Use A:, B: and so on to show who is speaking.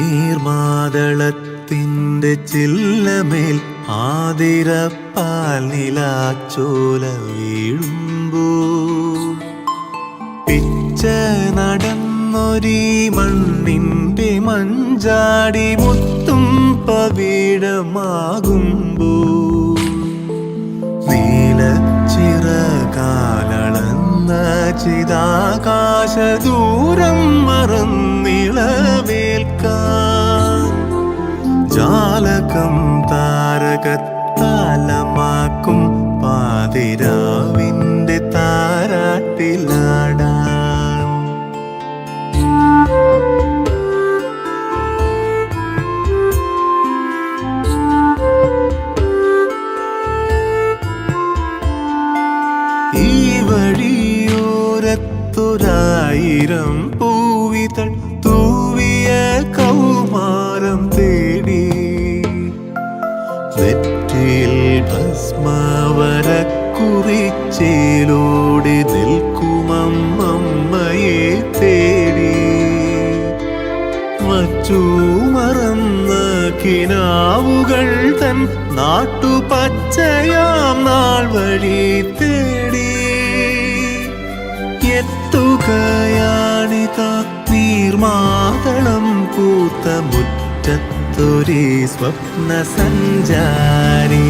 A: നീർമാതളത്തിന്റെ ചില്ലമേൽ ആതിരപ്പാൽ നിലാച്ചോല വീഴുമ്പോ. പിച്ച നടന്നൊരീ മണ്ണിന്റെ മഞ്ചാടി മുത്തും പവിഴമാകുമ്പോൾ നീലച്ചിറകാലളന്ന ചിതാകാശ ദൂരം മറന്നിള ജാലകം താരകത്താലമാക്കും പാതിരാവിന്റെ താരാട്ടിലാടാൻ ഈ വഴിയോരത്തൊരായിരം പൂവിതൾ നെറ്റിയിൽ ഭസ്മവര കുറിച്ചേലോടി നിൽക്കുമമ്മയെ തേടി. വച്ചു മറന്ന കിനാവുകൾ തൻ നാട്ടുപച്ചയാം നാൾ വഴി തേടി. എത്തുകയാണിത നീർമാതളം പൂത്ത മുറ്റത്തൊരു സ്വപ്ന സഞ്ചാരി